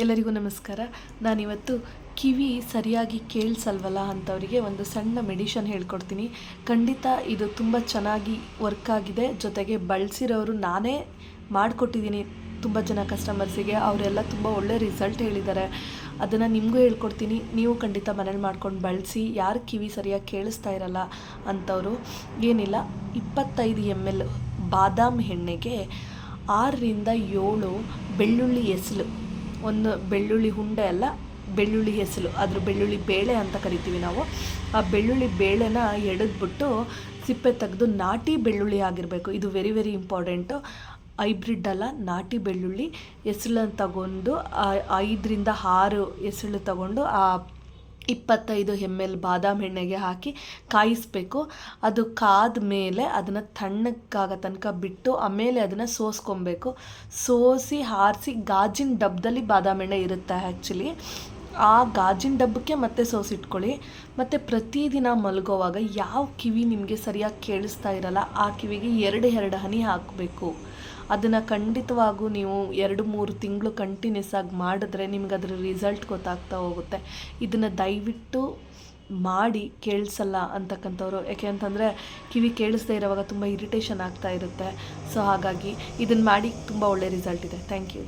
ಎಲ್ಲರಿಗೂ ನಮಸ್ಕಾರ. ನಾನಿವತ್ತು ಕಿವಿ ಸರಿಯಾಗಿ ಕೇಳಿಸಲ್ವಲ್ಲ ಅಂಥವರಿಗೆ ಒಂದು ಸಣ್ಣ ಮೆಡಿಷನ್ ಹೇಳ್ಕೊಡ್ತೀನಿ. ಖಂಡಿತ ಇದು ತುಂಬ ಚೆನ್ನಾಗಿ ವರ್ಕ್ ಆಗಿದೆ. ಜೊತೆಗೆ ಬಳಸಿರೋರು ನಾನೇ ಮಾಡಿಕೊಟ್ಟಿದ್ದೀನಿ. ತುಂಬ ಜನ ಕಸ್ಟಮರ್ಸಿಗೆ ಅವರೆಲ್ಲ ತುಂಬ ಒಳ್ಳೆ ರಿಸಲ್ಟ್ ಹೇಳಿದ್ದಾರೆ. ಅದನ್ನು ನಿಮಗೂ ಹೇಳ್ಕೊಡ್ತೀನಿ. ನೀವು ಖಂಡಿತ ಮನೇಲಿ ಮಾಡ್ಕೊಂಡು ಬಳಸಿ, ಯಾರು ಕಿವಿ ಸರಿಯಾಗಿ ಕೇಳಿಸ್ತಾ ಇರಲ್ಲ ಅಂಥವರು ಏನಿಲ್ಲ. ಇಪ್ಪತ್ತೈದು ಎಂ ಎಲ್ ಬಾದಾಮ್ ಎಣ್ಣೆಗೆ ಆರರಿಂದ ಏಳು ಬೆಳ್ಳುಳ್ಳಿ ಎಸಲು. ಒಂದು ಬೆಳ್ಳುಳ್ಳಿ ಹುಂಡೆ ಅಲ್ಲ, ಬೆಳ್ಳುಳ್ಳಿ ಹೆಸಲು, ಅದ್ರ ಬೆಳ್ಳುಳ್ಳಿ ಬೇಳೆ ಅಂತ ಕರಿತೀವಿ ನಾವು. ಆ ಬೆಳ್ಳುಳ್ಳಿ ಬೇಳೆನ ಎಡದ್ಬಿಟ್ಟು ಸಿಪ್ಪೆ ತೆಗೆದು ನಾಟಿ ಬೆಳ್ಳುಳ್ಳಿ ಆಗಿರಬೇಕು. ಇದು ವೆರಿ ವೆರಿ ಇಂಪಾರ್ಟೆಂಟು ಹೈಬ್ರಿಡ್ ಅಲ್ಲ, ನಾಟಿ ಬೆಳ್ಳುಳ್ಳಿ ಹೆಸಳನ್ನು ತಗೊಂಡು ಐದರಿಂದ ಆರು ಹೆಸಳು ತಗೊಂಡು, ಆ ಇಪ್ಪತ್ತೈದು ಎಂ ಎಲ್ ಬಾದಾಮಿ ಎಣ್ಣೆಗೆ ಹಾಕಿ ಕಾಯಿಸಬೇಕು. ಅದು ಕಾದ ಮೇಲೆ ಅದನ್ನು ತಣ್ಣಕ್ಕಾಗೋ ತನಕ ಬಿಟ್ಟು ಆಮೇಲೆ ಅದನ್ನು ಸೋಸ್ಕೊಬೇಕು. ಸೋಸಿ ಹಾರಿಸಿ ಗಾಜಿನ ಡಬ್ಬದಲ್ಲಿ ಬಾದಾಮಿ ಎಣ್ಣೆ ಇರುತ್ತೆ ಆ್ಯಕ್ಚುಲಿ ಆ ಗಾಜಿನ ಡಬ್ಬಕ್ಕೆ ಮತ್ತೆ ಸೋಸಿಟ್ಕೊಳ್ಳಿ ಮತ್ತು ಪ್ರತಿದಿನ ಮಲಗೋವಾಗ ಯಾವ ಕಿವಿ ನಿಮಗೆ ಸರಿಯಾಗಿ ಕೇಳಿಸ್ತಾ ಇರಲ್ಲ, ಆ ಕಿವಿಗೆ ಎರಡು ಎರಡು ಹನಿ ಹಾಕಬೇಕು. ಅದನ್ನು ಖಂಡಿತವಾಗೂ ನೀವು ಎರಡು ಮೂರು ತಿಂಗಳು ಕಂಟಿನ್ಯೂಸ್ ಆಗಿ ಮಾಡಿದ್ರೆ ನಿಮ್ಗೆ ಅದರ ರಿಸಲ್ಟ್ ಗೊತ್ತಾಗ್ತಾ ಹೋಗುತ್ತೆ. ಇದನ್ನು ದಯವಿಟ್ಟು ಮಾಡಿ ಕೇಳಿಸಲ್ಲ ಅಂತಕ್ಕಂಥವ್ರು. ಯಾಕೆ ಅಂತಂದರೆ ಕಿವಿ ಕೇಳಿಸ್ದೇ ಇರೋವಾಗ ತುಂಬ ಇರಿಟೇಷನ್ ಆಗ್ತಾ ಇರುತ್ತೆ. ಸೊ ಹಾಗಾಗಿ ಇದನ್ನು ಮಾಡಿ ತುಂಬ ಒಳ್ಳೆ ರಿಸಲ್ಟ್ ಇದೆ. Thank you